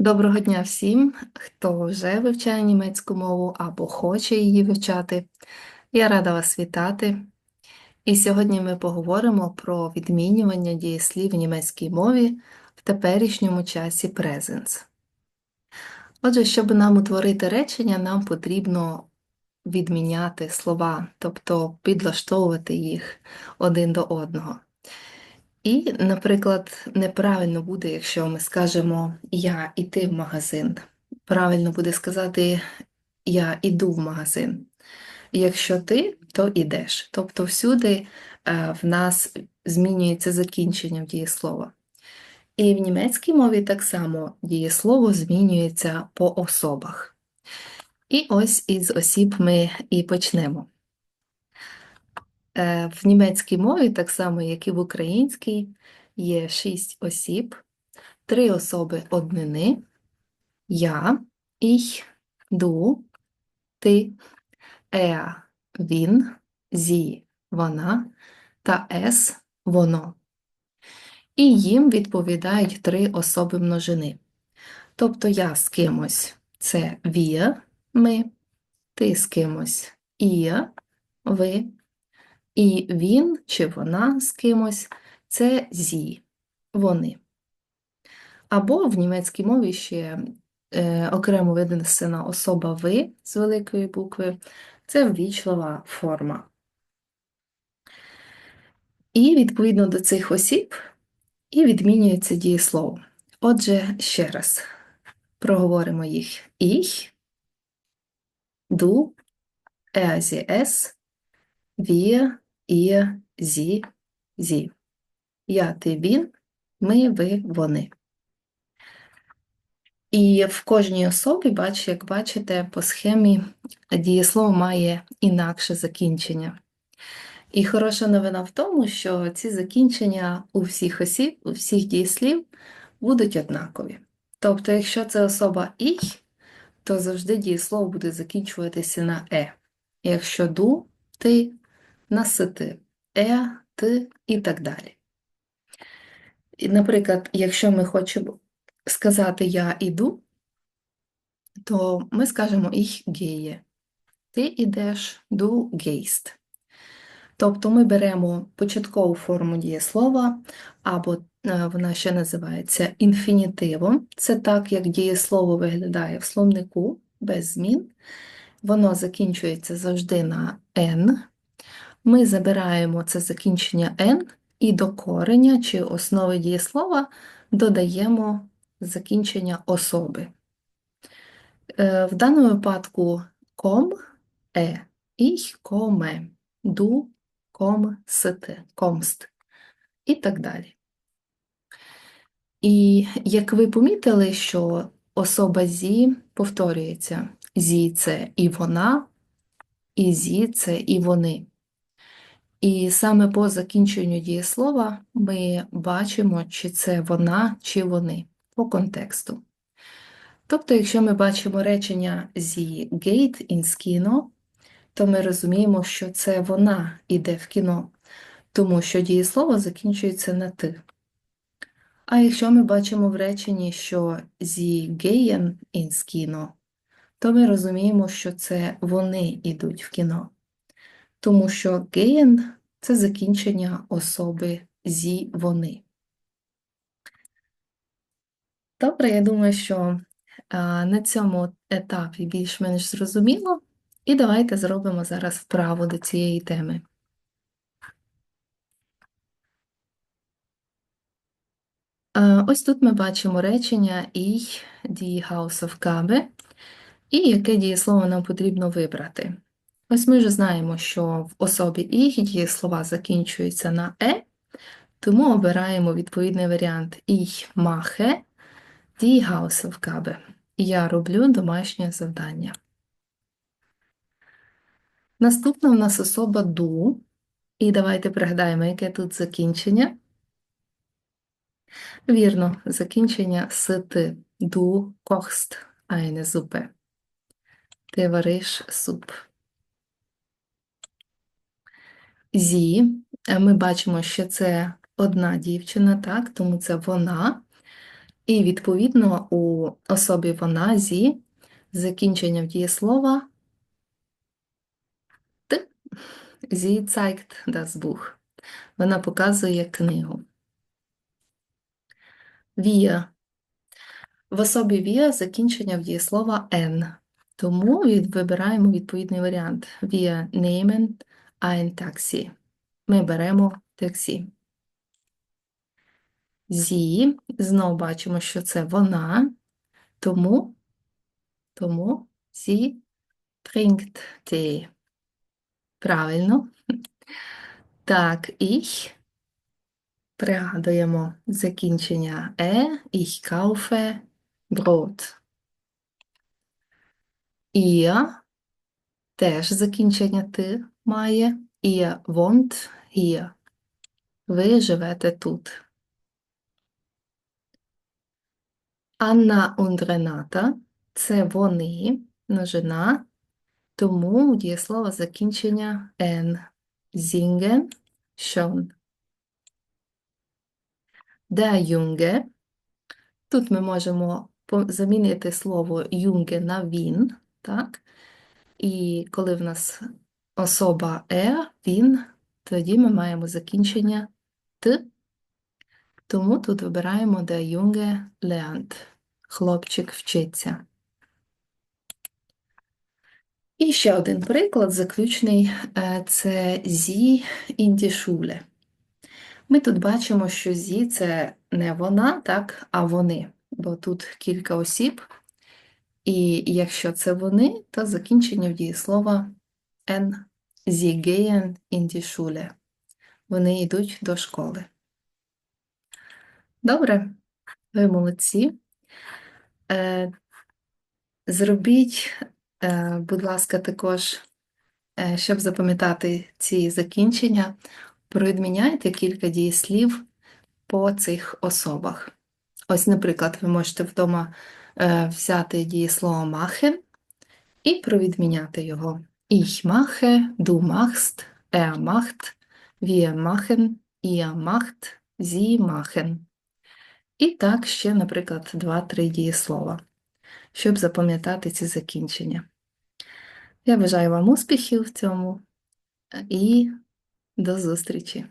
Доброго дня всім, хто вже вивчає німецьку мову або хоче її вивчати. Я рада вас вітати. І сьогодні ми поговоримо про відмінювання дієслів в німецькій мові в теперішньому часі presens. Отже, щоб нам утворити речення, нам потрібно відміняти слова, тобто підлаштовувати їх один до одного. І, наприклад, неправильно буде, якщо ми скажемо я іти в магазин. Правильно буде сказати я іду в магазин. Якщо ти, то ідеш. Тобто всюди е, в нас змінюється закінчення дієслова. І в німецькій мові так само дієслово змінюється по особах. І ось із осіб ми і почнемо. Е, В німецькій мові, так само, як і в українській, є шість осіб, три особи однини, я, ich, ду, ти, er, він, зі, вона та es, воно. І їм відповідають три особи множини. Тобто я з кимось це wir, ми, ти з кимось ihr, ви, і він чи вона з кимось це зі, вони. Або в німецькій мові ще е, окремо винесена особа ви з великої букви це ввічлива форма. І відповідно до цих осіб і відмінюється дієслово. Отже, ще раз проговоримо їх. Ich, du, er, sie, es, ihr, sie, sie. Я, ти, він, ми, ви, вони. І в кожній особі, бачу, як бачите, по схемі дієслово має інакше закінчення. І хороша новина в тому, що ці закінчення у всіх осіб, у всіх дієслів будуть однакові. Тобто, якщо це особа «ich», то завжди дієслово буде закінчуватися на «е». Якщо «ду», «ти», на «сити», «е», «ти» і так далі. І, наприклад, якщо ми хочемо сказати «я іду», то ми скажемо «ich gehe». Ти ідеш, du gehst. Тобто ми беремо початкову форму дієслова, або е, вона ще називається інфінітивом. Це так, як дієслово виглядає в словнику без змін. Воно закінчується завжди на «n». Ми забираємо це закінчення «n» і до кореня чи основи дієслова додаємо закінчення особи. Е, В даному випадку ком е, ich komme, du kommst, kommst і так далі. І як ви помітили, що особа зі повторюється. Зі це і вона, і зі це і вони. І саме по закінченню дієслова ми бачимо, чи це вона, чи вони по контексту. Тобто, якщо ми бачимо речення зі geht ins Kino, то ми розуміємо, що це вона йде в кіно, тому що дієслово закінчується на ти. А якщо ми бачимо в реченні, що зі gehen ins Kino, то ми розуміємо, що це вони йдуть в кіно, тому що gehen – це закінчення особи зі вони. Добре, я думаю, що а, на цьому етапі більш-менш зрозуміло. І давайте зробимо зараз вправу до цієї теми. А, Ось тут ми бачимо речення «Ich die Hausaufgabe» і яке дієслово нам потрібно вибрати. Ось ми вже знаємо, що в особі «ich» дієслова закінчуються на «е», тому обираємо відповідний варіант «Ich mache die Hausaufgabe». Я роблю домашнє завдання. Наступна у нас особа ду. І давайте пригадаємо, яке тут закінчення. Вірно, закінчення з ти. Du kochst eine Suppe. Ти вариш суп. Зі. Ми бачимо, що це одна дівчина, так, тому це вона. І відповідно у особі вона зі закінченням дієслова т. Sie zeigt das. Вона показує книгу. Wir. В особі wir закінчення в дієслова n. Тому вибираємо відповідний варіант. Wir nehmen ein Taxi. Ми беремо таксі. Sie. Знову бачимо, що це вона. Тому, тому sie trinkt Tee. Правильно. Так, ich. Пригадуємо закінчення е, ich kaufe Brot. Ihr теж закінчення ти має. Ihr wohnt hier. Ви живете тут. Анна und Рената – це вони, множина, тому у дієслова закінчення «n». Singen – schon. Der Junge. Тут ми можемо замінити слово Junge на він, так? І коли в нас особа er, він, тоді ми маємо закінчення т. Тому тут вибираємо der Junge lernt. Хлопчик вчиться. І ще один приклад, заключний, е, це die Schule. Ми тут бачимо, що зі це не вона, так, а вони, бо тут кілька осіб, і якщо це вони, то закінчення в дієслова n. Sie gehen in die Schule. Вони йдуть до школи. Добре, ви молодці. Е, Зробіть, е, будь ласка, також, е, щоб запам'ятати ці закінчення, провідміняйте кілька дієслів по цих особах. Ось, наприклад, ви можете вдома взяти дієслово machen і провідміняти його. Ich mache, du machst, er macht, wir machen, ihr macht, sie machen. І так ще, наприклад, два-три дієслова, щоб запам'ятати ці закінчення. Я бажаю вам успіхів в цьому і до зустрічі!